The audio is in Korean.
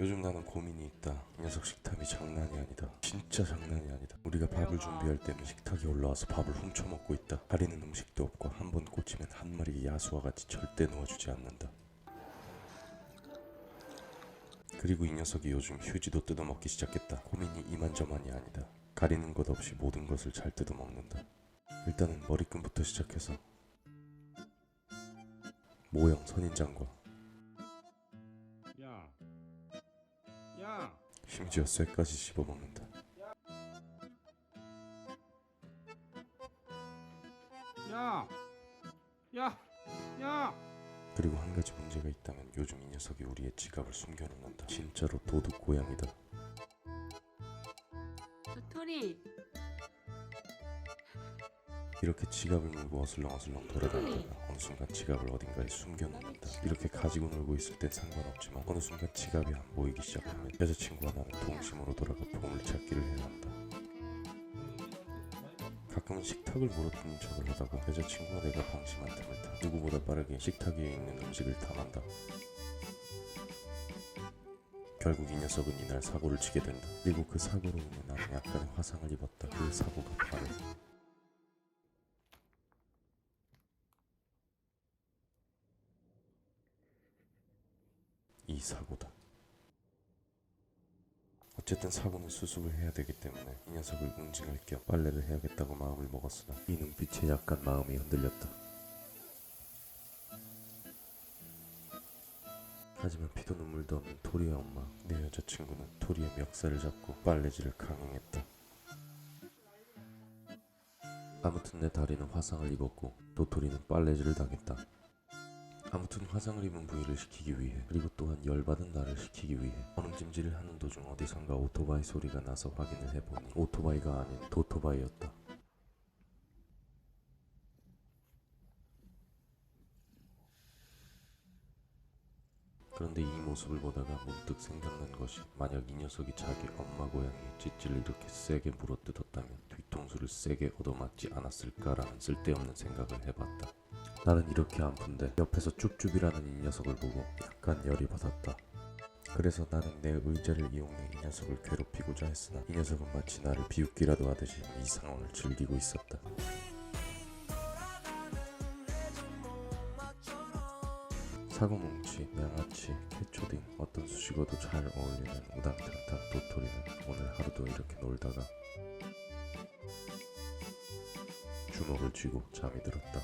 요즘 나는 고민이 있다. 이 녀석 식탐이 장난이 아니다. 진짜 장난이 아니다. 우리가 밥을 준비할 때는 식탁에 올라와서 밥을 훔쳐 먹고 있다. 가리는 음식도 없고 한 번 꽂히면 한 마리 야수와 같이 절대 놓아주지 않는다. 그리고 이 녀석이 요즘 휴지도 뜯어먹기 시작했다. 고민이 이만저만이 아니다. 가리는 것 없이 모든 것을 잘 뜯어먹는다. 일단은 머리끈부터 시작해서 모형 선인장과 심지어 쇠까지 씹어먹는다. 야, 야, 야. 그리고 한 가지 문제가 있다면 요즘 이 녀석이 우리의 지갑을 숨겨놓는다. 진짜로 도둑 고양이다. 도토리 이렇게 지갑을 물고 어슬렁어슬렁 돌아다니다가 어느 순간 지갑을 어딘가에 숨겨놓는다. 이렇게 가지고 놀고 있을 땐 상관없지만 어느 순간 지갑이 안 보이기 시작하면 여자친구와 나는 동심으로 돌아가 보물찾기를 해야 한다. 가끔은 식탁을 물어뜯는 척을 하다가 여자친구와 내가 방심한 틈을 타 누구보다 빠르게 식탁 위에 있는 음식을 탐한다. 결국 이 녀석은 이날 사고를 치게 된다. 그리고 그 사고로 인해 나는 약간의 화상을 입었다. 그 사고가 바로 이 사고다. 어쨌든 사고는 수습을 해야 되기 때문에 이 녀석을 응징할 겸 빨래를 해야겠다고 마음을 먹었으나 이 눈빛에 약간 마음이 흔들렸다. 하지만 피도 눈물도 없는 토리의 엄마, 내 여자친구는 토리의 멱살을 잡고 빨래질을 강행했다. 아무튼 내 다리는 화상을 입었고 도토리는 빨래질을 당했다. 아무튼 화상을 입은 부위를 식히기 위해 그리고 또한 열받은 나를 식히기 위해 얼음찜질을 하는 도중 어디선가 오토바이 소리가 나서 확인을 해보니 오토바이가 아닌 도토바이였다. 그런데 이 모습을 보다가 문득 생각난 것이 만약 이 녀석이 자기 엄마 고양이의 찌찌를 이렇게 세게 물어뜯었다면 뒤통수를 세게 얻어맞지 않았을까라는 쓸데없는 생각을 해봤다. 나는 이렇게 아픈데 옆에서 쭈쭈비라는 이 녀석을 보고 약간 열이 받았다. 그래서 나는 내 의자를 이용해 이 녀석을 괴롭히고자 했으나 이 녀석은 마치 나를 비웃기라도 하듯이 이 상황을 즐기고 있었다. 사고뭉치, 양아치, 캐초 등 어떤 수식어도 잘 어울리는 우당탕탕 도토리는 오늘 하루도 이렇게 놀다가 주먹을 쥐고 잠이 들었다.